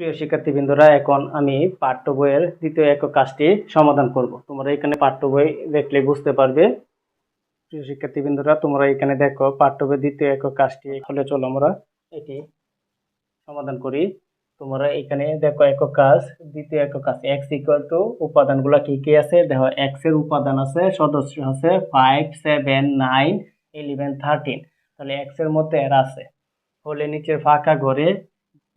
প্রিয় শিক্ষার্থীবৃন্দরা, এখন আমি পাঠ্য বইয়ের দ্বিতীয় একক কাজটি সমাধান করব। তোমরা এখানে পাঠ্য বই দেখলে বুঝতে পারবে। প্রিয় শিক্ষার্থীবৃন্দরা, তোমরা এখানে দেখো, পাঠ্য বইয়ের দ্বিতীয় একক কাজটি হলে চলো আমরা এটি সমাধান করি। তোমরা এখানে দেখো একক কাজ, দ্বিতীয় একক কাজ এক্স ইকুয়াল টু উপাদানগুলো কী কি আছে? দেখো এক্সের উপাদান আছে, সদস্য আছে five seven nine eleven thirteen তাহলে এক্সের মধ্যে এর আছে। হলে নিচের ফাঁকা ঘরে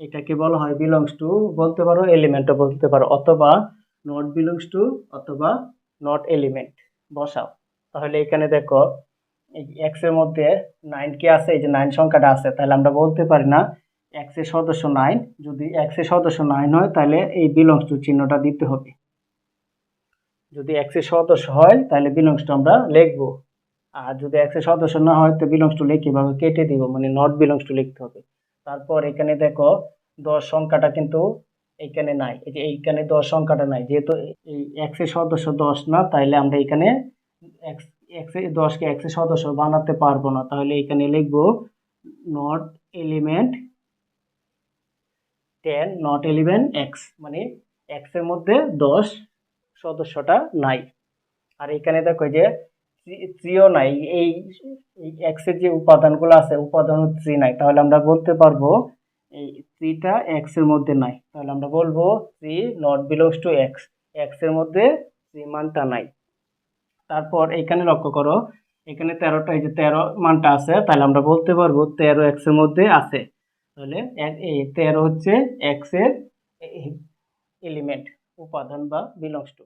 এটাকে বলা হয় বিলংস টু বলতে পারো এলিমেন্টও বলতে পারো, অথবা নট বিলংস টু অথবা নট এলিমেন্ট বসাও। তাহলে এখানে দেখো এক্সের মধ্যে নাইন কে আছে? এই যে নাইন সংখ্যাটা আছে, তাহলে আমরা বলতে পারি না এক্সের সদস্য নাইন যদি এক্সের সদস্য নাইন হয়, তাহলে এই বিলংস টু চিহ্নটা দিতে হবে। যদি এক্সের সদস্য হয়, তাহলে বিলংস টু আমরা লিখব। আর যদি এক্সের সদস্য না হয়, তো বিলংস টু লিখে কীভাবে কেটে দিব মানে নট বিলংস টু লিখতে হবে। তারপর এখানে দেখো দশ সংখ্যাটা কিন্তু এইখানে নাই। এই যে এইখানে দশ সংখ্যাটা নাই। যেহেতু এই এর সদস্য দশ না, তাইলে আমরা এখানে এক্স দশকে এর সদস্য বানাতে পারব না। তাহলে এখানে লিখব not element ten not eleven X মানে এক্সের মধ্যে দশ সদস্যটা নাই। আর এখানে দেখো যে থ্রিও নাই, এই এক্সের যে উপাদানগুলো আছে, উপাদান থ্রি নাই, তাহলে আমরা বলতে পারব এই থ্রিটা এক্সের মধ্যে নাই, তাহলে আমরা বলব three not belongs to X এক্সের মধ্যে থ্রি মানটা নাই। তারপর এখানে লক্ষ্য করো, এখানে তেরোটা, এই যে তেরো মানটা আছে, তাহলে আমরা বলতে পারব তেরো এক্সের মধ্যে আছে। তাহলে এই তেরো হচ্ছে এক্সের এলিমেন্ট উপাদান বা বিলংস টু